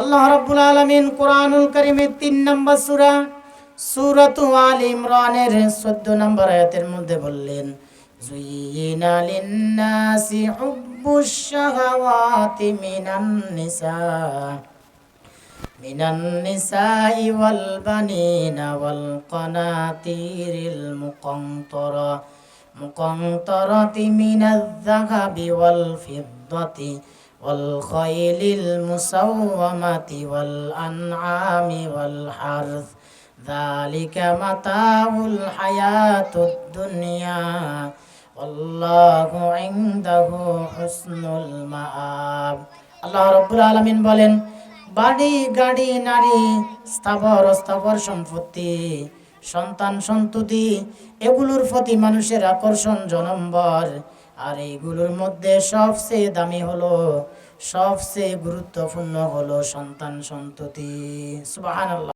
আল্লাহ রাব্বুল আলামিন কুরআনুল কারীমের 3 নম্বর সূরা, সূরাতু আল ইমরানের 14 নম্বর আয়াতের মধ্যে বললেন জুয়িনা লিন-নাসি হুব্বুশ শাহাওয়াতি মিনান নিসা, মিনান নিসাই ওয়াল বানিনা ওয়াল কানাতিরিল মুকান্তরা মুকান্তরাতি মিনাল যাহাবি ওয়াল ফিদ্দাতি والخيل المسومة والأنعام والحرث ذلك متاع الحياة الدنيا والله عنده حسن المآب আল্লাহ রব্বুল আলামিন বলেন বাড়ি গাড়ি নারী স্থাবর অস্থাবর সম্পত্তি সন্তান সন্ততি এগুলোর প্রতি মানুষের আকর্ষণ জনম্বর আর এইগুলোর মধ্যে সবচেয়ে দামি হলো সবচেয়ে গুরুত্বপূর্ণ হলো সন্তান সন্ততি। সুবহানাল্লাহ।